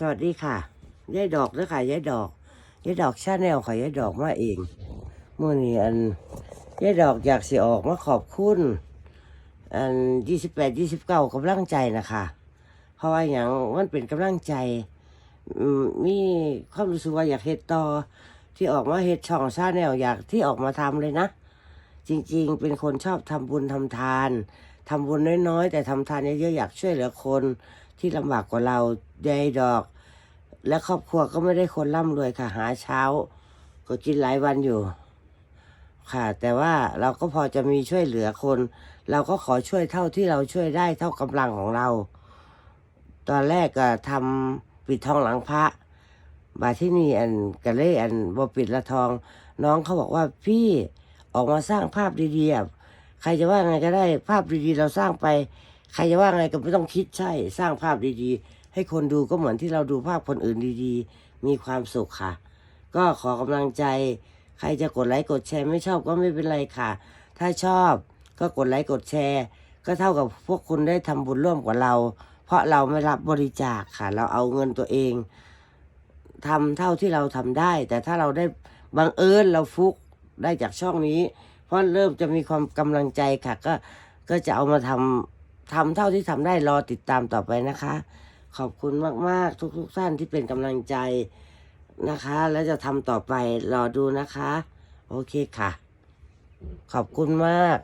สวัสดีค่ะยายดอกด้อค่ะยายดอกยายดอกชาแนลค่ะยายดอกมาเองเมื่อนี้อันยายดอกอยากสิออกมาขอบคุณอันยี่สิบแปดยี่สิบเก้ากำลังใจนะคะเพราะว่าอย่างมันเป็นกำลังใจมมีความรู้สึกว่าอยากเฮ็ดต่อที่ออกมาเฮ็ดช่องชาแนลอยากที่ออกมาทำเลยนะ จริงๆ เป็นคนชอบทำบุญทำทาน ทำบุญน้อยๆ แต่ทำทานเยอะๆ อยากช่วยเหลือคนที่ลำบากกว่าเรายายดอก และครอบครัวก็ไม่ได้คนร่ำรวยค่ะ หาเช้า ก็กินหลายวันอยู่ ค่ะ แต่ว่าเราก็พอจะมีช่วยเหลือคน เราก็ขอช่วยเท่าที่เราช่วยได้เท่ากำลังของเรา ตอนแรกก็ทำปิดทองหลังพระบาที่นี่อันกะเล่อันบ่ปิดละทอง น้องเขาบอกว่าพี่ ออกมาสร้างภาพดีๆใครจะว่าไงก็ได้ภาพดีๆ เราสร้างไป ใครจะว่าไงก็ไม่ต้องคิดใช่ สร้างภาพดีๆ ให้คนดูก็เหมือนที่เราดูภาพคนอื่นดีๆ มีความสุขค่ะ ก็ขอกำลังใจ ใครจะกดไลค์กดแชร์ไม่ชอบก็ไม่เป็นไรค่ะ ถ้าชอบก็กดไลค์กดแชร์ ก็เท่ากับพวกคุณได้ทำบุญร่วมกับเรา เพราะเราไม่รับบริจาคค่ะ เราเอาเงินตัวเองทำเท่าที่เราทำได้ แต่ถ้าเราได้บังเอิญเราฟุก ได้จากช่องนี้ เพราะเริ่มจะมีความกำลังใจค่ะ ก็ก็จะเอามาทำทำเท่าที่ทำได้รอติดตามต่อไปนะคะ ขอบคุณมากๆ ทุกๆท่านที่เป็นกำลังใจนะคะ แล้วจะทำต่อไปรอดูนะคะ โอเคค่ะ ขอบคุณมาก